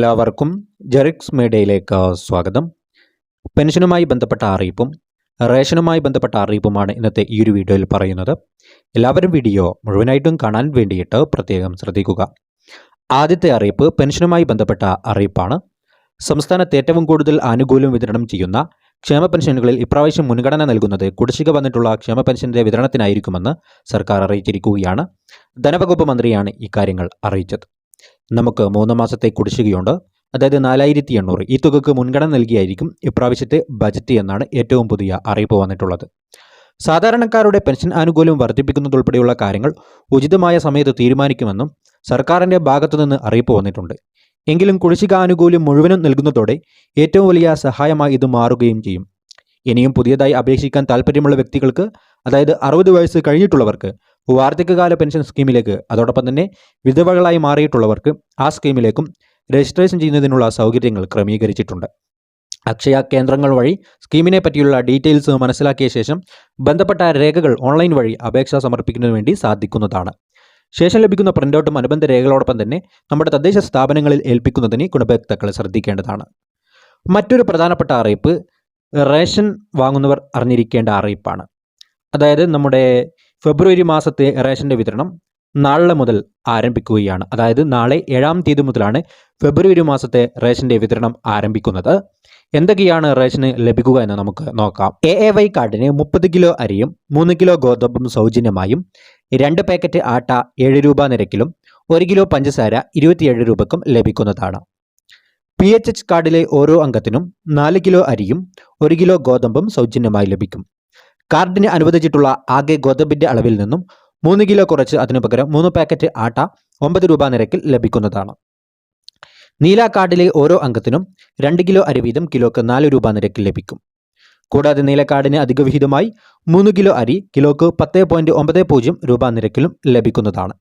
എല്ലാവർക്കും ജെറിക്സ് മീഡിയയിലേക്ക് സ്വാഗതം. പെൻഷനുമായി ബന്ധപ്പെട്ട അറിയിപ്പും റേഷനുമായി ബന്ധപ്പെട്ട അറിയിപ്പുമാണ് ഇന്നത്തെ ഈ ഒരു വീഡിയോയിൽ പറയുന്നത്. എല്ലാവരും വീഡിയോ മുഴുവനായിട്ടും കാണാൻ വേണ്ടിയിട്ട് പ്രത്യേകം ശ്രദ്ധിക്കുക. ആദ്യത്തെ അറിയിപ്പ് പെൻഷനുമായി ബന്ധപ്പെട്ട അറിയിപ്പാണ്. സംസ്ഥാനത്ത് ഏറ്റവും കൂടുതൽ ആനുകൂല്യം വിതരണം ചെയ്യുന്ന ക്ഷേമ പെൻഷനുകളിൽ ഇപ്രാവശ്യം മുൻഗണന നൽകുന്നത് കുടിശ്ശിക വന്നിട്ടുള്ള ക്ഷേമ പെൻഷന്റെ വിതരണത്തിനായിരിക്കുമെന്ന് സർക്കാർ അറിയിച്ചിരിക്കുകയാണ്. ധനവകുപ്പ് മന്ത്രിയാണ് ഇക്കാര്യങ്ങൾ അറിയിച്ചത്. നമുക്ക് മൂന്ന് മാസത്തെ കുടിശ്ശികയുണ്ട്. അതായത് നാലായിരത്തി എണ്ണൂറ് ഈ തുകക്ക് മുൻഗണന നൽകിയായിരിക്കും ഇപ്രാവശ്യത്തെ ബജറ്റ് എന്നാണ് ഏറ്റവും പുതിയ അറിയിപ്പ് വന്നിട്ടുള്ളത്. സാധാരണക്കാരുടെ പെൻഷൻ ആനുകൂല്യം വർദ്ധിപ്പിക്കുന്നതുൾപ്പെടെയുള്ള കാര്യങ്ങൾ ഉചിതമായ സമയത്ത് തീരുമാനിക്കുമെന്നും സർക്കാരിന്റെ ഭാഗത്തുനിന്ന് അറിയിപ്പ് വന്നിട്ടുണ്ട്. എങ്കിലും കുടിശ്ശിക ആനുകൂല്യം മുഴുവനും നൽകുന്നതോടെ ഏറ്റവും വലിയ സഹായമായി ഇത് മാറുകയും ചെയ്യും. ഇനിയും പുതിയതായി അപേക്ഷിക്കാൻ താൽപ്പര്യമുള്ള വ്യക്തികൾക്ക് അതായത് അറുപത് വയസ്സ് കഴിഞ്ഞിട്ടുള്ളവർക്ക് വാർദ്ധക്യകാല പെൻഷൻ സ്കീമിലേക്ക് അതോടൊപ്പം തന്നെ വിധവകളായി മാറിയിട്ടുള്ളവർക്ക് ആ സ്കീമിലേക്കും രജിസ്ട്രേഷൻ ചെയ്യുന്നതിനുള്ള സൗകര്യങ്ങൾ ക്രമീകരിച്ചിട്ടുണ്ട്. അക്ഷയ കേന്ദ്രങ്ങൾ വഴി സ്കീമിനെ പറ്റിയുള്ള ഡീറ്റെയിൽസ് മനസ്സിലാക്കിയ ശേഷം ബന്ധപ്പെട്ട രേഖകൾ ഓൺലൈൻ വഴി അപേക്ഷ സമർപ്പിക്കുന്നതിന് വേണ്ടി സാധിക്കുന്നതാണ്. ശേഷം ലഭിക്കുന്ന പ്രിന്റൗട്ടും അനുബന്ധ രേഖകളോടൊപ്പം തന്നെ നമ്മുടെ തദ്ദേശ സ്ഥാപനങ്ങളിൽ ഏൽപ്പിക്കുന്നതിന് ഗുണഭോക്താക്കൾ ശ്രദ്ധിക്കേണ്ടതാണ്. മറ്റൊരു പ്രധാനപ്പെട്ട അറിയിപ്പ് റേഷൻ വാങ്ങുന്നവർ അറിഞ്ഞിരിക്കേണ്ട അറിയിപ്പാണ്. അതായത് നമ്മുടെ ഫെബ്രുവരി മാസത്തെ റേഷന്റെ വിതരണം നാളെ മുതൽ ആരംഭിക്കുകയാണ്. അതായത് നാളെ ഏഴാം തീയതി മുതലാണ് ഫെബ്രുവരി മാസത്തെ റേഷന്റെ വിതരണം ആരംഭിക്കുന്നത്. എന്തൊക്കെയാണ് റേഷന് ലഭിക്കുക എന്ന് നമുക്ക് നോക്കാം. എ എ വൈ കാർഡിന് മുപ്പത് കിലോ അരിയും മൂന്ന് കിലോ ഗോതമ്പും സൗജന്യമായും രണ്ട് പാക്കറ്റ് ആട്ട ഏഴ് രൂപ നിരക്കിലും ഒരു കിലോ പഞ്ചസാര ഇരുപത്തിയേഴ് രൂപക്കും ലഭിക്കുന്നതാണ്. പി എച്ച് എച്ച് കാർഡിലെ ഓരോ അംഗത്തിനും നാല് കിലോ അരിയും ഒരു കിലോ ഗോതമ്പും സൗജന്യമായി ലഭിക്കും. കാർഡിന് അനുവദിച്ചിട്ടുള്ള ആകെ ഗോതമ്പിന്റെ അളവിൽ നിന്നും മൂന്ന് കിലോ കുറച്ച് അതിനു പകരം മൂന്ന് പാക്കറ്റ് ആട്ട ഒമ്പത് രൂപ നിരക്കിൽ ലഭിക്കുന്നതാണ്. നീല കാർഡിലെ ഓരോ അംഗത്തിനും രണ്ട് കിലോ അരി വീതം കിലോക്ക് നാല് രൂപ നിരക്കിൽ ലഭിക്കും. കൂടാതെ നീല കാർഡിന് അധിക വിഹിതമായി മൂന്ന് കിലോ അരി കിലോക്ക് പത്ത് പോയിന്റ് ഒമ്പത് പൂജ്യം രൂപ നിരക്കിലും ലഭിക്കുന്നതാണ്.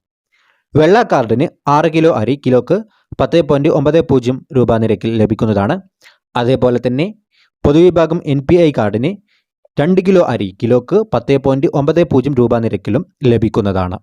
വെള്ള കാർഡിന് ആറ് കിലോ അരി കിലോക്ക് പത്ത് പോയിന്റ് ഒമ്പത് പൂജ്യം രൂപ നിരക്കിൽ ലഭിക്കുന്നതാണ്. അതേപോലെ തന്നെ പൊതുവിഭാഗം എൻ പി ഐ കാർഡിന് രണ്ട് കിലോ അരി കിലോക്ക് പത്ത് പോയിന്റ് ഒമ്പത് പൂജ്യം രൂപ നിരക്കിലും ലഭിക്കുന്നതാണ്.